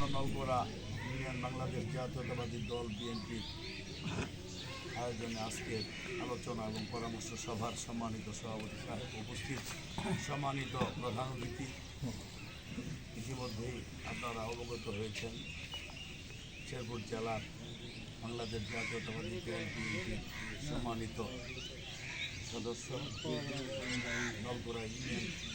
আসন্ন নলগোড়া ইউনিয়ন বাংলাদেশ জাতীয়তাবাদী দল বিএনপি আয়োজনে আজকের আলোচনা এবং পরামর্শ সভার সম্মানিত সভাপতি সাহেব উপস্থিত। সম্মানিত প্রধান অতিথি, ইতিমধ্যেই আপনারা অবগত হয়েছেন, শেরপুর জেলার বাংলাদেশ জাতীয়তাবাদী দল বিএনপির সম্মানিত সদস্য নলগোড়া ইউনিয়ন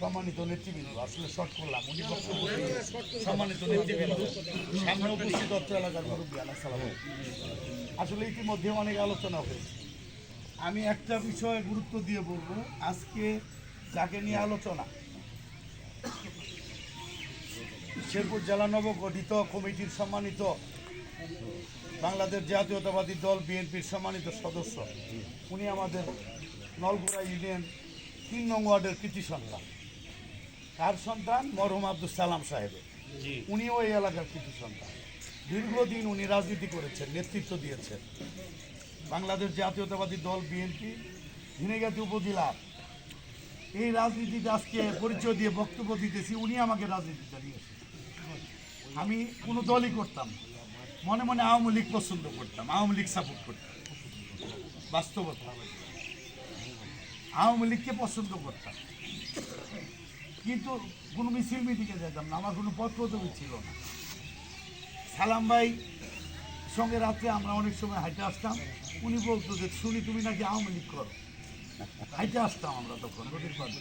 সম্মানিত নেতৃবৃন্দ, আসলে শর্ট করলাম, উনি সম্মানিত নেতৃবৃন্দ, সামনে উপস্থিত অত্র এলাকার মুরব্বী আলাইসালাম আসলে ইতিমধ্যে অনেক আলোচনা হয়েছে। আমি একটা বিষয়ে গুরুত্ব দিয়ে বলব, আজকে যাকে নিয়ে আলোচনা, শেরপুর জেলা নবগঠিত কমিটির সম্মানিত বাংলাদেশ জাতীয়তাবাদী দল বিএনপির সম্মানিত সদস্য। উনি আমাদের নলগুড়া ইউনিয়ন তিন নং ওয়ার্ডের কৃতি সন্তান। তার সন্তান মরহুম আব্দুল সালাম সাহেবের। উনিও এই এলাকার কৃতি সন্তান। দীর্ঘদিন উনি রাজনীতি করেছেন নেতৃত্ব দিয়েছেন। বাংলাদেশ জাতীয়তাবাদী দল বিএনপি ঝিনেগাতি উপজেলার এই রাজনীতিতে আজকে পরিচয় দিয়ে বক্তব্য দিতেছি উনি আমাকে রাজনীতিতে নিয়েছেন আমি কোনো দলই করতাম না। মনে মনে আওয়ামী লীগ পছন্দ করতাম, আওয়ামী লীগ সাপোর্ট করতাম। বাস্তবতা আওয়ামী লীগকে পছন্দ করতাম। কিন্তু কোনো মিছিল মিটিংয়ে যেতাম না, আমার কোনো পদবি ছিল না। সালাম ভাই সঙ্গে রাত্রে আমরা অনেক সময় হাইটে আসতাম। উনি বলতো যে, শুনি, তুমি নাকি আওয়ামী লীগ করো? হাইটে আসতাম আমরা তখন নদীর পাড়ে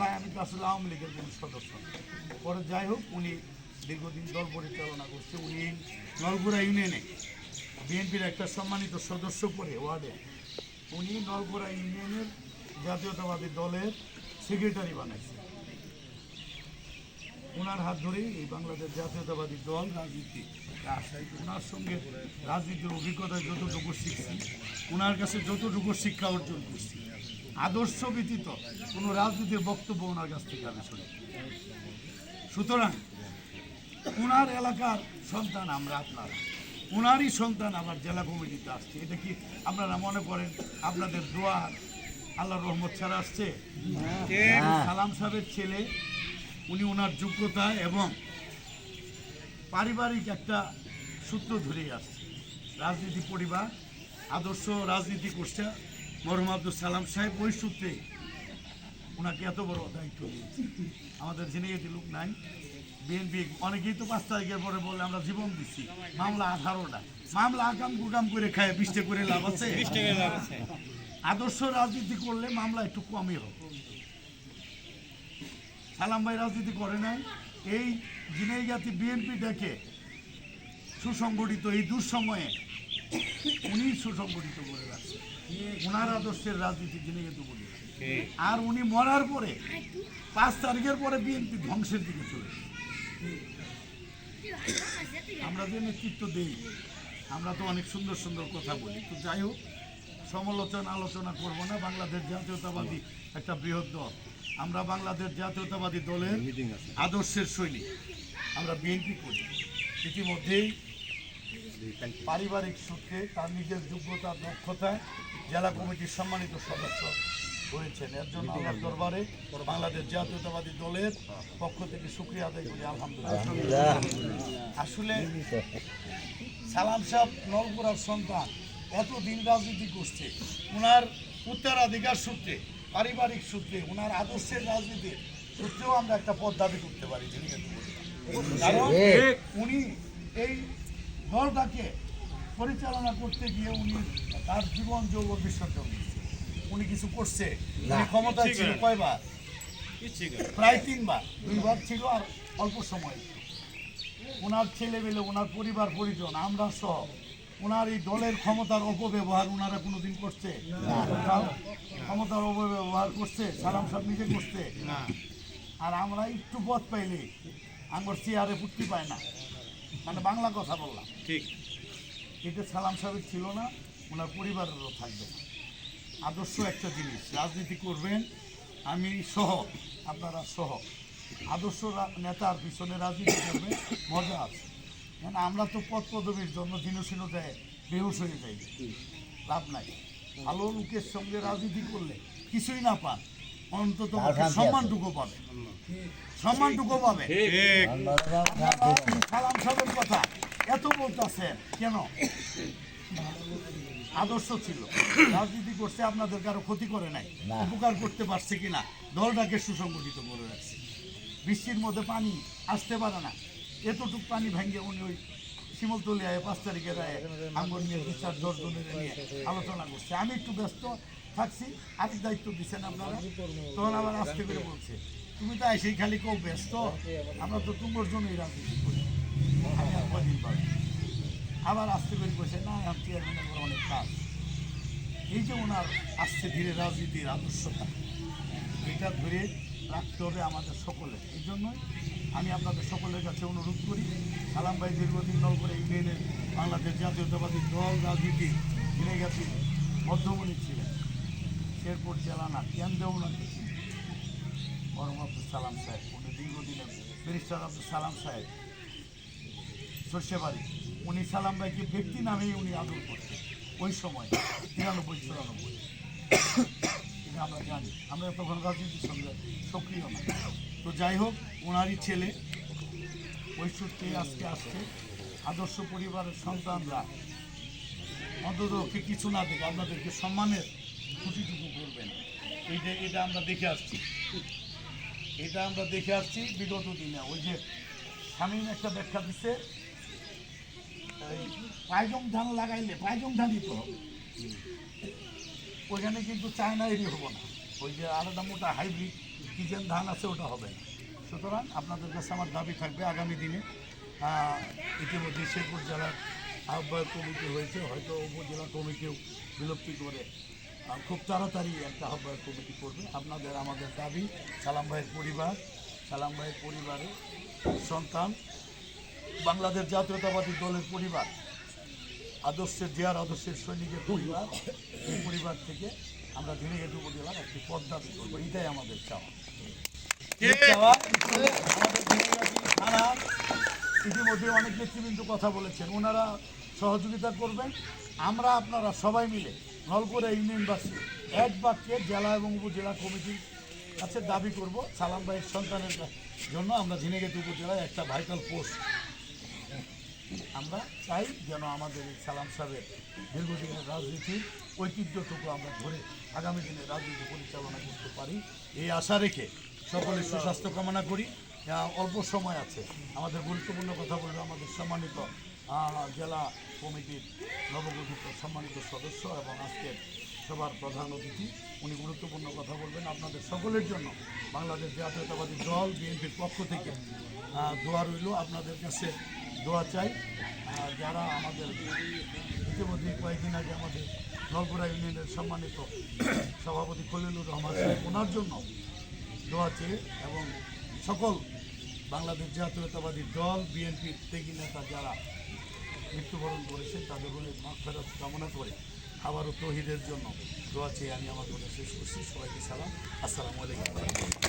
ভাই, আমি তো আসলে আওয়ামী লীগের কোনো সদস্য পরে যাই হোক, উনি দীর্ঘদিন দল পরিচালনা করছে, উনি নলগুড়া ইউনিয়নে। বিএনপির একটা সম্মানিত সদস্য করে ওয়ার্ডে। উনি নলগুড়া ইউনিয়নের জাতীয়তাবাদী দলের সেক্রেটারি বানাইছে। ওনার হাত ধরেই এই বাংলাদেশ জাতীয়তাবাদী দল রাজনীতি ওনার সঙ্গে রাজনীতির অভিজ্ঞতায় যতটুকু শিখছি ওনার কাছে যতটুকু শিক্ষা অর্জন করছি, আদর্শ ব্যতীত কোনো রাজনীতির বক্তব্য ওনার কাছ থেকে আমি শুনি। সুতরাং ওনার এলাকার সন্তান আমরা আপনারা। ওনারই সন্তান আবার জেলা কমিটিতে আসছে। এটা কি আপনারা মনে করেন আপনাদের দোয়া আল্লাহর রহমত ছাড়া আসছে? সালাম সাহেবের ছেলে উনি ওনার যোগ্যতা এবং পারিবারিক একটা সূত্র ধরেই আসছে। রাজনীতি পরিবার আদর্শ রাজনীতি করছে মরহুম আব্দুল সালাম সাহেব ওই সূত্রে। ওনাকে এত বড় দায়িত্ব দিয়েছে। আমাদের জেনেগেটি লোক নাই। বিএনপি অনেকেই তো পাঁচ তারিখের পরে বলে আমরা জীবন দিচ্ছি মামলা আঠারোটা। মামলা আগাম গুগাম করে খায় বিশটা করে লাভ আছে। আদর্শ রাজনীতি করলে মামলা একটু কমই হবে সালাম ভাই রাজনীতি করে নাই। এই জিনাইগাতি বিএনপি ডেকে সুসংগঠিত এই দুঃসময়ে উনি সুসংগঠিত করে রাখছে। ওনার আদর্শের রাজনীতি জিনাইগাতি বলি আর উনি মরার পরে পাঁচ তারিখের পরে বিএনপি ধ্বংসের দিকে চলে গেছে। আমরা যে নেতৃত্ব দিই, আমরা তো অনেক সুন্দর সুন্দর কথা বলি। তো যাই হোক, সমালোচনা, আলোচনা করব না। বাংলাদেশ জাতীয়তাবাদী একটা বৃহৎ দল। আমরা বাংলাদেশ জাতীয়তাবাদী দলের আদর্শের শৈলী। আমরা বিএনপি করি। ইতিমধ্যেই পারিবারিক সূত্রে তার নিজের যোগ্যতা দক্ষতায় জেলা কমিটির সম্মানিত সদস্য হয়েছেন। এর জন্য আমার দরবারে বাংলাদেশ জাতীয়তাবাদী দলের পক্ষ থেকে সুক্রিয়া আদায় করি আলহামদুলিল্লাহ। আসলে সালাম সাহেব নলপুরার সন্তান এতদিন রাজনীতি করছে। ওনার উত্তরাধিকার সূত্রে পারিবারিক সূত্রে ওনার আদর্শের রাজনীতির সূত্রেও আমরা একটা পদ দাবি করতে পারি। কারণ উনি এই দলটাকে পরিচালনা করতে গিয়ে উনি তার জীবন যৌবন বিসর্জন দিয়েছে উনি কিছু করছে? উনি ক্ষমতায় ছিল কয়বার? প্রায় তিনবার। দুইবার ছিল আর অল্প সময়। ওনার ছেলে মেলে ওনার পরিবার পরিজন আমরা সহ। ওনার এই দলের ক্ষমতার অপব্যবহার ওনারা কোনোদিন করছে? ক্ষমতার অপব্যবহার করছে সালাম সাহেব নিজে করছে। আর আমরা একটু পথ পাইলে আমার চেয়ারে ফুটতে পায় না। মানে বাংলা কথা বললাম। ঠিক। এটা সালাম সাহেবের ছিল না ওনার পরিবারেরও থাকবে না। আদর্শ একটা জিনিস রাজনীতি করবেন আমি সহ আপনারা সহ। আদর্শ রা- নেতার পিছনে রাজনীতি করবেন মজা আছে। কেন আমরা তো পদ পদবীর জন্য দেয় বেহুশ হয়ে যাই। লাভ নাই। ভালো লোকের সঙ্গে রাজনীতি করলে কিছুই না পান অন্তত। সম্মানটুকু পাবে। সম্মানটুকু পাবে। সালাম সাহেবের কথা। এত বলতেছেন কেন? আদর্শ ছিল। রাজনীতি করছে আপনাদের কারও ক্ষতি করে নাই। উপকার করতে পারছে কিনা দলটাকে সুসংগঠিত করে রাখছে। বৃষ্টির মধ্যে পানি আসতে পারে না। এতটুক পানি ভেঙে উনি ওই শিমলতলিয়ায় পাঁচ তারিখে রায়ে আঙ্গুর নিয়ে বিচার দশজনের নিয়ে আলোচনা করছে। আমি একটু ব্যস্ত থাকছি আরেক দায়িত্ব দিচ্ছেন আপনারা। তখন আবার আসতে করে বলছে তুমি তো এসেই খালি কেউ ব্যস্ত। আমরা তো তোমার জন্যই রাজনীতি করি আমি আর কদিন পাই আবার আসতে করে বসে, না, আমি চেয়ারম্যানের অনেক কাজ। এই যে ওনার আসছে ধীরে রাজনীতির আদর্শতা এটা ধরে রাখতে হবে আমাদের সকলে এই জন্যই আমি আপনাদের সকলের কাছে অনুরোধ করি, সালাম ভাই দীর্ঘদিন নল করে ইউনিয়নের বাংলাদেশ জাতীয়তাবাদী দল রাজনীতি গেছি, মধ্যমণি ছিলেন। শেরপুর জেলা না, কেন্দ্রে ওনাকে বরম আব্দুল সালাম সাহেব, উনি দীর্ঘদিনের ব্যারিস্টার আব্দুল সালাম সাহেব সর্ষেবাড়ি উনি সালাম ভাইকে ব্যক্তি নামেই উনি আদর করতেন। ওই সময়, তিরানব্বই, চুরানব্বই। এটা আমরা জানি। আমরা তখন রাজনীতির সঙ্গে সক্রিয় না। তো যাই হোক, ওনারই ছেলে ওই সূত্রে আজকে আসছে। আদর্শ পরিবারের সন্তানরা অন্তত ওকে কিছু না দেখে আপনাদেরকে সম্মানের খুঁটিটুকু করবেন। এইটা এটা আমরা দেখে আসছি। এটা আমরা দেখে আসছি বিগত দিনে। ওই যে স্বামীন একটা ব্যাখ্যা দিচ্ছে পায়জং ধান লাগাইলে পায়জং ধানই তো হবে। ওইখানে কিন্তু চায়না এরি হব না। ওই যে আলাদা মোটা হাইব্রিড কিচেন ধান আছে, ওটা হবে না। সুতরাং আপনাদের কাছে আমার দাবি থাকবে আগামী দিনে ইতিমধ্যে শেরপুর জেলার আহ্বায়ক কমিটি হয়েছে, হয়তো উপজেলা কমিটিও বিলুপ্তি করে খুব তাড়াতাড়ি একটা আহ্বায়ক কমিটি করবে। আপনাদের আমাদের দাবি, সালাম ভাইয়ের পরিবার, সালাম ভাইয়ের পরিবারের সন্তান বাংলাদেশ জাতীয়তাবাদী দলের পরিবার আদর্শের জিয়ার আদর্শের সৈনিকের পরিবার এই পরিবার থেকে আমরা ঝিনাইগাঁও উপজেলার একটি পদ দাবি করব। এটাই আমাদের চাওয়া। ইতিমধ্যে অনেক নেতৃবৃন্দ কথা বলেছেন। ওনারা সহযোগিতা করবেন। আমরা আপনারা সবাই মিলে নলকোরা ইউনিয়নবাসী এক বাক্যে জেলা এবং উপজেলা কমিটির কাছে দাবি করব। সালাম ভাইয়ের সন্তানের জন্য আমরা ঝিনাইগাতি উপজেলায় একটা ভাইটাল পোস্ট আমরা চাই যেন আমাদের সালাম সাহেবের দীর্ঘদিনের রাজনীতির ঐতিহ্যটুকু আমরা ধরে আগামী দিনে রাজনীতি পরিচালনা করতে পারি। এই আশা রেখে সকলের সুস্বাস্থ্য কামনা করি। অল্প সময় আছে। আমাদের গুরুত্বপূর্ণ কথা বলবে আমাদের সম্মানিত জেলা কমিটির নবগঠিত সম্মানিত সদস্য এবং আজকের সবার প্রধান অতিথি। উনি গুরুত্বপূর্ণ কথা বলবেন। আপনাদের সকলের জন্য বাংলাদেশ জাতীয়তাবাদী দল, বিএনপির পক্ষ থেকে দোয়া রইল। আপনাদের কাছে দোয়া চাই। আর যারা আমাদের ইতিমধ্যে কয়েকদিন আগে আমাদের নলপুরা ইউনিয়নের সম্মানিত সভাপতি খলিলুর রহমান ওনার জন্য দোয়া চেয়ে এবং সকল বাংলাদেশ জাতীয়তাবাদী দল বিএনপির ত্যাগী নেতা যারা মৃত্যুবরণ করেছেন, তাদের ফেরত কামনা করে আবারও তহিদের জন্য দোয়া চেয়ে আমি আমার কথা শেষ করছি। সবাইকে সালাম। আসসালামু আলাইকুম।